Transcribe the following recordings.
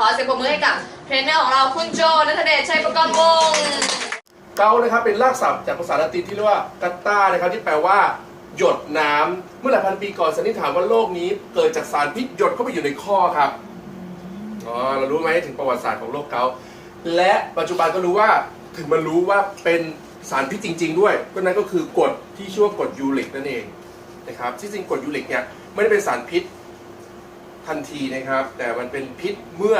ขอเสียงปรบมือให้กับเทรนเนอร์ของเราคุณโจนัทเดชชัยประกรณ์วงศ์เกานะครับเป็นรากศัพท์จากภาษาละตินที่เรียกว่ากัตตานะครับที่แปลว่า หยดน้ำเมื่อหลายพันปีก่อนสันนิษฐานว่าโลกนี้เกิดจากสารพิษหยดเข้าไปอยู่ในข้อครับอ๋อเรารู้ไหมถึงประวัติศาสตร์ของโรคเกาต์และปัจจุบันก็รู้ว่าถึงมันรู้ว่าเป็นสารพิษจริง ๆ ด้วยก็นั่นก็คือกรดที่ชื่อว่ากรดยูริกนั่นเองนะครับที่จริงกรดยูริกเนี่ยไม่ได้เป็นสารพิษ ทันทีนะครับ แต่มันเป็นพิษเมื่อ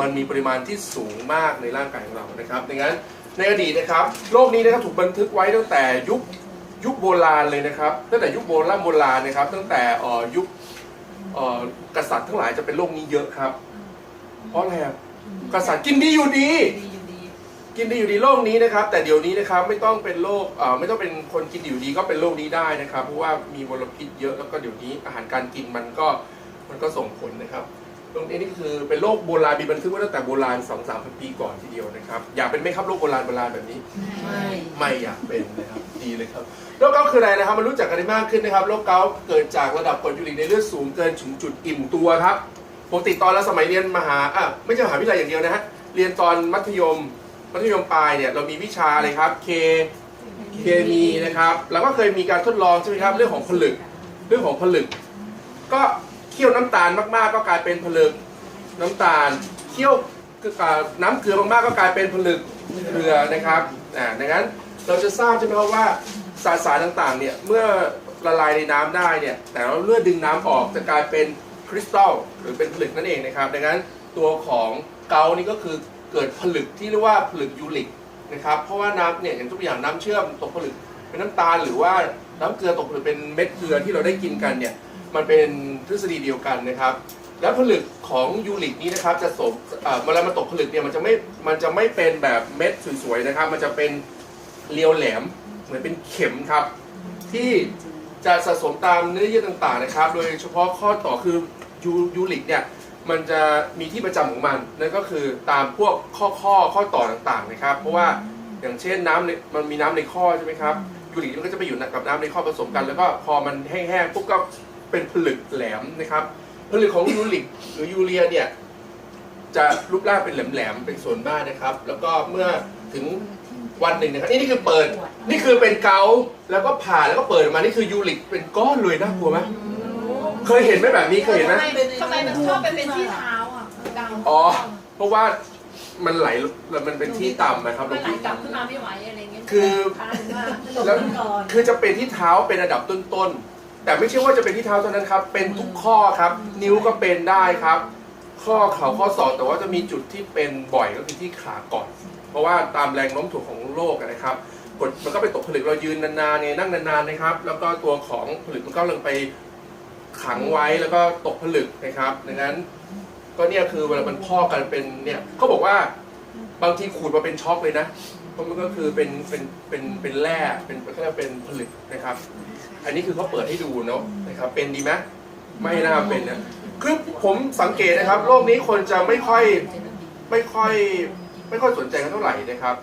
มันมีปริมาณที่สูงมากในร่างกายของเรานะครับดังนั้นในอดีตนะครับโลกนี้นะครับถูกบันทึกไว้ตั้งแต่ยุคยุคโบราณเลยนะครับ ตั้งแต่ยุคโบราณโบราณนะครับ ตั้งแต่ออยุคกษัตริย์ทั้งหลายจะเป็นโรคนี้เยอะครับ เพราะอะไรกษัตริย์กินดีอยู่ดี กินดีอยู่ดีโรคนี้นะครับ แต่เดี๋ยวนี้นะครับไม่ต้องเป็นโรคไม่ต้องเป็นคนกินดีอยู่ดีก็เป็นโรคนี้ได้นะครับ เพราะว่ามีมลพิษเยอะแล้วก็เดี๋ยวนี้อาหารการกินมันก็ มันก็ส่งผลนะครับ ตรงนี้นี่คือเป็นโรคโบราณมีบันทึกไว้ตั้งแต่โบราณ2 3 0 0ปีก่อนทีเดียวนะครับอยากเป็นไหมครับโรคโบราณโบราณแบบนี้ไม่อยากเป็นนะครับดีเลยครับโรคเกาต์คืออะไรนะครับมันรู้จักกันได้มากขึ้นนะครับโรคเกาต์เกิดจากระดับกรดยูริกในเลือดสูงเกินถึงจุดอิ่มตัวครับปกติตอนเราสมัยเรียนมหาอะไม่ใช่มหาวิทยาลัยอย่างเดียวนะฮะเรียนตอนมัธยมมัธยมปลายเนี่ยเรามีวิชาอะไรครับเคเคมีนะครับเราก็เคยมีการทดลองใช่ไหมครับเรื่องของผลึก เรื่องของผลึก ก็เคี่ยวน้ำตาลมาก ๆ ก็กลายเป็นผลึกน้ำตาลเคี่ยวอ่าน้ำเกลือมากๆก็กลายเป็นผลึกเกลือนะครับอ่าดังนั้นเราจะทราบใช่ไหมครับว่าสารสารต่างๆเนี่ยเมื่อละลายในน้ำได้เนี่ยแต่เราเลือดดึงน้ำออกจะกลายเป็นคริสตัลหรือเป็นผลึกนั่นเองนะครับ ดังนั้นตัวของเกาต์นี่ก็คือเกิดผลึกที่เรียกว่าผลึกยูริกนะครับเพราะว่าน้ำเนี่ยอย่างตัวอย่างน้ำเชื่อมตกผลึกเป็นน้ำตาลหรือว่าน้ำเกลือตกผลึกเป็นเม็ดเกลือที่เราได้กินกันเนี่ย มันเป็นทฤษฎีเดียวกันนะครับ แล้วผลึกของยูริกนี้นะครับจะสมเอ่อเวลามันตกผลึกเนี่ยมันจะไม่มันจะไม่เป็นแบบเม็ดสวยๆนะครับ มันจะเป็นเรียวแหลมเหมือนเป็นเข็มครับ ที่จะสะสมตามเนื้อเยื่อต่างๆนะครับ โดยเฉพาะข้อต่อคือยูยูริกเนี่ยมันจะมีที่ประจำของมันนั่นก็คือตามพวกข้อข้อข้อต่อต่างๆนะครับ เพราะว่าอย่างเช่นน้ำในมันมีน้ำในข้อใช่ไหมครับยูริกมันก็จะไปอยู่กับน้ำในข้อผสมกัน แล้วก็พอมันแห้งๆปุ๊บก็ เป็นผลึกแหลมนะครับผลึกของยูริกหรือยูเรียเนี่ยจะรูปร่างเป็นแหลมๆเป็นส่วนมากนะครับ แล้วก็เมื่อถึงวันหนึ่งนะครับนี่นี่คือเปิด นี่คือเป็นเกาต์แล้วก็ผ่าแล้วก็เปิดออกมานี่คือยูริกเป็นก้อนเลยน่ากลัวไหมเคยเห็นไหมแบบนี้เคยเห็นไหมทำไมมันชอบไปเป็นที่เท้าอะกลางอ๋อ เพราะว่ามันไหลแล้วมันเป็นที่ต่ำนะครับมันไหลกลับขึ้นมาไม่ไหวอะไรเงี้ยคือทานมาแล้วคือจะเป็นที่เท้าเป็นระดับต้นๆ แต่ไม่ใช่ว่าจะเป็นที่เท้าเท่านั้นครับ เป็นทุกข้อครับ นิ้วก็เป็นได้ครับ ข้อเข่าข้อศอกแต่ว่าจะมีจุดที่เป็นบ่อยก็คือที่ขาก่อน เพราะว่าตามแรงโน้มถ่วงของโลกนะครับกดมันก็ไปตกผลึกเรายืนนานๆเนี่ยนั่งนานๆนะครับ แล้วก็ตัวของผลึกมันก็ลงไปขังไว้แล้วก็ตกผลึกนะครับ ดังนั้นก็เนี่ยคือเวลามันพอกกันเป็นเนี่ยเขาบอกว่าบางทีขูดมาเป็นช็อกเลยนะ ราะมันก็คือเป็นเป็นเป็นเป็นแร่เป็นเขาเรียกว่าเป็นผลึกนะครับ อันนี้คือเขาเปิดให้ดูเนาะนะครับเป็นดีไหมไม่น่าเป็นนะคือผมสังเกตนะครับ โลกนี้คนจะไม่ค่อยไม่ค่อย ไม่ค่อยสนใจกันเท่าไหร่นะครับ